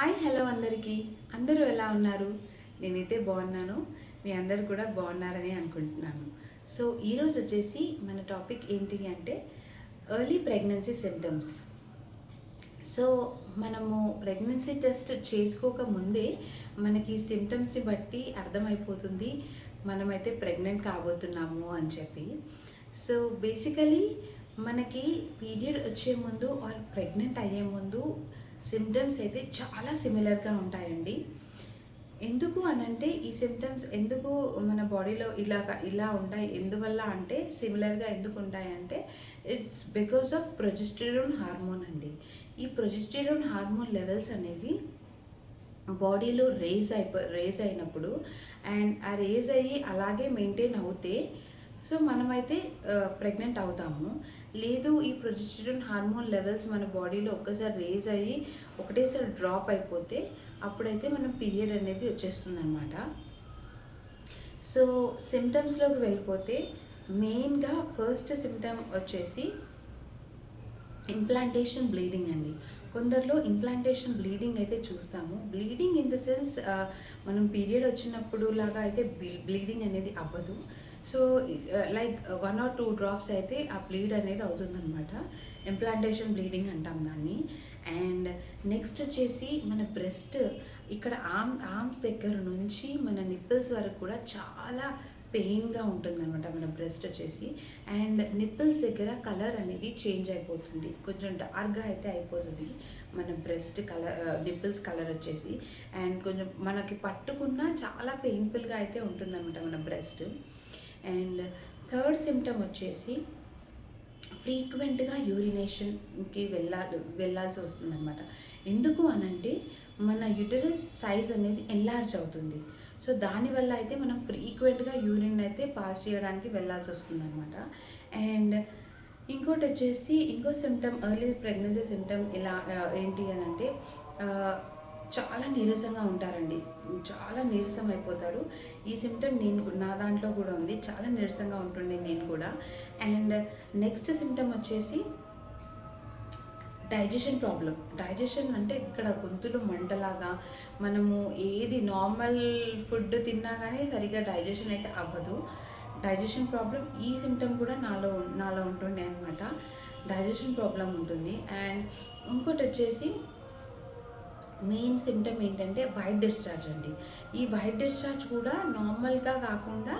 Hi hello అందరికీ. అందరూ ఎలా ఉన్నారు? నేనైతే బాగున్నాను. మీ అందరు కూడా బాగున్నారని అనుకుంటున్నాను. సో ఈరోజు వచ్చేసి మన టాపిక్ ఏంటి అంటే ఎర్లీ ప్రెగ్నెన్సీ సిమ్టమ్స్. సో మనము ప్రెగ్నెన్సీ టెస్ట్ చేసుకోక ముందే మనకి సిమ్టమ్స్ని బట్టి అర్థమైపోతుంది మనమైతే ప్రెగ్నెంట్ కాబోతున్నాము అని చెప్పి. సో బేసికలీ మనకి పీరియడ్ వచ్చే ముందు ఆర్ ప్రెగ్నెంట్ అయ్యే ముందు సిమ్టమ్స్ అయితే చాలా సిమిలర్గా ఉంటాయండి. ఎందుకు అనంటే ఈ సిమ్టమ్స్ ఎందుకు మన బాడీలో ఇలా ఇలా ఉంటాయి ఎందువల్ల అంటే సిమిలర్గా ఎందుకు ఉంటాయి అంటే it's because of progesterone hormone అండి. ఈ ప్రొజెస్టెరోన్ హార్మోన్ లెవెల్స్ అనేవి బాడీలో రేజ్ అయిపో రేజ్ అయినప్పుడు అండ్ ఆ రేజ్ అయ్యి అలాగే మెయింటైన్ అవుతే సో మనమైతే ప్రెగ్నెంట్ అవుతాము. లేదు ఈ ప్రొజెస్టెరోన్ హార్మోన్ లెవెల్స్ మన బాడీలో ఒక్కసారి రేజ్ అయ్యి ఒకటేసారి డ్రాప్ అయిపోతే అప్పుడైతే మనం పీరియడ్ అనేది వచ్చేస్తుంది అనమాట సో సిమ్టమ్స్లోకి వెళ్ళిపోతే మెయిన్గా ఫస్ట్ సిమ్టమ్ వచ్చేసి ఇంప్లాంటేషన్ బ్లీడింగ్ అండి. కొందరిలో ఇంప్లాంటేషన్ బ్లీడింగ్ అయితే చూస్తాము. బ్లీడింగ్ ఇన్ ద సెన్స్ మనం పీరియడ్ వచ్చినప్పుడు లాగా అయితే బ్లీడింగ్ అనేది అవ్వదు. So like one or two drops అయితే ఆ బ్లీడ్ అనేది అవుతుందన్నమాట. ఇంప్లాంటేషన్ బ్లీడింగ్ అంటాం దాన్ని. అండ్ నెక్స్ట్ వచ్చేసి మన బ్రెస్ట్ ఇక్కడ ఆర్మ్ ఆర్మ్స్ దగ్గర నుంచి మన నిప్పుల్స్ వరకు కూడా చాలా పెయిన్గా ఉంటుందన్నమాట మన బ్రెస్ట్ వచ్చేసి. అండ్ నిప్పిల్స్ దగ్గర కలర్ అనేది చేంజ్ అయిపోతుంది. కొంచెం డార్క్గా అయితే అయిపోతుంది మన బ్రెస్ట్ కలర్ నిప్పుల్స్ కలర్ వచ్చేసి. అండ్ కొంచెం మనకి పట్టుకున్న చాలా పెయిన్ఫుల్గా అయితే ఉంటుందన్నమాట మన బ్రెస్ట్ అండ్ థర్డ్ సిమ్టమ్ వచ్చేసి ఫ్రీక్వెంట్గా యూరినేషన్కి వెళ్ళాలి వెళ్ళాల్సి వస్తుందన్నమాట. ఎందుకు అనంటే మన యుటరస్ సైజ్ అనేది ఎన్లార్జ్ అవుతుంది. సో దానివల్ల అయితే మనం ఫ్రీక్వెంట్గా యూరిన్ అయితే పాస్ చేయడానికి వెళ్ళాల్సి వస్తుంది అనమాట అండ్ ఇంకోటి వచ్చేసి ఇంకో సిమ్టమ్ ఎర్లీ ప్రెగ్నెన్సీ సిమ్టమ్ ఇలా ఏంటి అని అంటే చాలా నీరసంగా ఉంటారండి. చాలా నీరసం అయిపోతారు. ఈ సిమ్టమ్ నేను నా దాంట్లో కూడా ఉంది. చాలా నీరసంగా ఉంటుండే నేను కూడా. అండ్ నెక్స్ట్ సిమ్టమ్ వచ్చేసి డైజెషన్ ప్రాబ్లం. డైజెషన్ అంటే ఇక్కడ గొంతులో మంటలాగా మనము ఏది నార్మల్ ఫుడ్ తిన్నా కానీ సరిగ్గా డైజెషన్ అయితే అవ్వదు. డైజెషన్ ప్రాబ్లం ఈ సిమ్టమ్ కూడా నాలో నాలో ఉంటుండే అనమాట డైజెషన్ ప్రాబ్లం ఉంటుంది. అండ్ ఇంకోటి వచ్చేసి మెయిన్ సిమ్టమ్ ఏంటంటే వైట్ డిశ్చార్జ్ అండి. ఈ వైట్ డిశ్చార్జ్ కూడా నార్మల్గా కాకుండా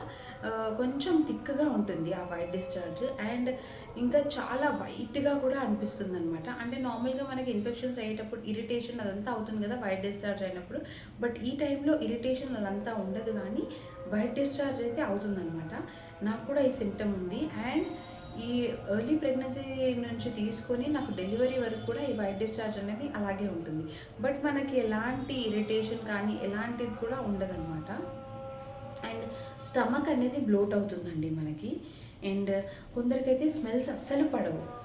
కొంచెం థిక్గా ఉంటుంది ఆ వైట్ డిశ్చార్జ్ అండ్ ఇంకా చాలా వైట్గా కూడా అనిపిస్తుంది అనమాట అంటే నార్మల్గా మనకి ఇన్ఫెక్షన్స్ అయ్యేటప్పుడు ఇరిటేషన్ అదంతా అవుతుంది కదా వైట్ డిశ్చార్జ్ అయినప్పుడు. బట్ ఈ టైంలో ఇరిటేషన్ అదంతా ఉండదు కానీ వైట్ డిశ్చార్జ్ అయితే అవుతుందన్నమాట. నాకు కూడా ఈ సిమ్టమ్ ఉంది. అండ్ ఈ ఎర్లీ ప్రెగ్నెన్సీ నుంచి తీసుకొని నాకు డెలివరీ వరకు కూడా ఈ వైట్ డిశ్చార్జ్ అనేది అలాగే ఉంటుంది. బట్ మనకి ఎలాంటి ఇరిటేషన్ కానీ ఎలాంటిది కూడా ఉండదన్నమాట. అండ్ స్టమక్ అనేది బ్లోట్ అవుతుందండి మనకి. అండ్ కొందరికైతే స్మెల్స్ అస్సలు పడవు.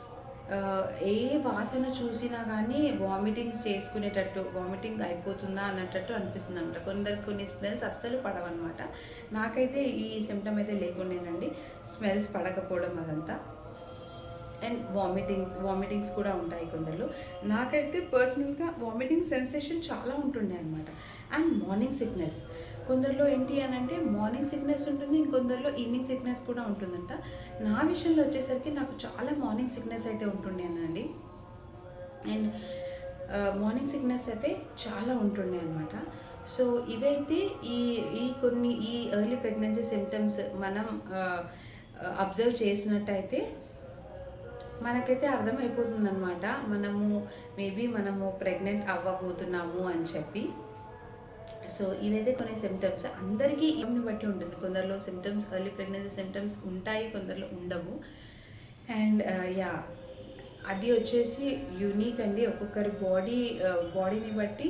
ఏ వాసన చూసినా కానీ వామిటింగ్స్ చేసుకునేటట్టు వామిటింగ్ అయిపోతుందా అన్నట్టు అనిపిస్తుంది అనమాట కొందరు కొన్ని స్మెల్స్ అస్సలు పడవన్నమాట. నాకైతే ఈ సిమ్టమ్ అయితే లేకుండేనండి. స్మెల్స్ పడకపోవడం అదంతా. అండ్ వామిటింగ్స్ వామిటింగ్స్ కూడా ఉంటాయి కొందరు నాకైతే పర్సనల్గా వామిటింగ్ సెన్సేషన్ చాలా ఉంటుండే అనమాట అండ్ మార్నింగ్ సిక్నెస్ కొందరిలో ఏంటి అని అంటే మార్నింగ్ సిక్నెస్ ఉంటుంది ఇంకొందరిలో ఈవినింగ్ సిక్నెస్ కూడా ఉంటుందంట. నా విషయంలో వచ్చేసరికి నాకు చాలా మార్నింగ్ సిక్నెస్ అయితే ఉంటుండేనండి అండ్ మార్నింగ్ సిక్నెస్ అయితే చాలా ఉంటుండే అనమాట సో ఇవైతే ఈ ఈ కొన్ని ఈ ఎర్లీ ప్రెగ్నెన్సీ సిమ్టమ్స్ మనం అబ్జర్వ్ చేసినట్టయితే మనకైతే అర్థమైపోతుంది అనమాట మనము మేబీ మనము ప్రెగ్నెంట్ అవ్వబోతున్నాము అని చెప్పి. సో ఇవైతే కొన్ని సిమ్టమ్స్ అందరికీ ఏమిని బట్టి ఉంటుంది. కొందరిలో సిమ్టమ్స్ ఎర్లీ ప్రెగ్నెన్సీ సిమ్టమ్స్ ఉంటాయి కొందరిలో ఉండవు. అండ్ యా uh, అది వచ్చేసి యూనిక్ అండి. ఒక్కొక్కరి బాడీ బాడీని బట్టి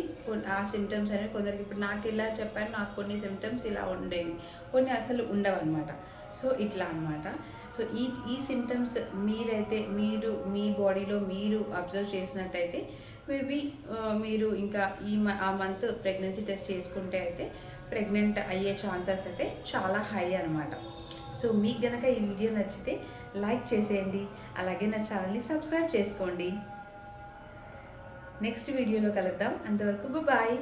ఆ సిమ్టమ్స్ అనేవి కొందరికి ఇప్పుడు నాకు ఇలా చెప్పాను నాకు కొన్ని సిమ్టమ్స్ ఇలా ఉండేవి. కొన్ని అసలు ఉండవు అనమాట సో ఇట్లా అనమాట సో ఈ ఈ సిమ్టమ్స్ మీరైతే మీరు మీ బాడీలో మీరు అబ్జర్వ్ చేసినట్టయితే మేబీ మీరు ఇంకా ఈ ఆ మంత్ ప్రెగ్నెన్సీ టెస్ట్ చేసుకుంటే అయితే ప్రెగ్నెంట్ అయ్యే ఛాన్సెస్ అయితే చాలా హై అనమాట సో మీకు గనక ఈ వీడియో నచ్చితే లైక్ చేసేయండి. అలాగే నా ఛానల్ని సబ్స్క్రైబ్ చేసుకోండి. నెక్స్ట్ వీడియోలో కలుద్దాం. అంతవరకు బాయ్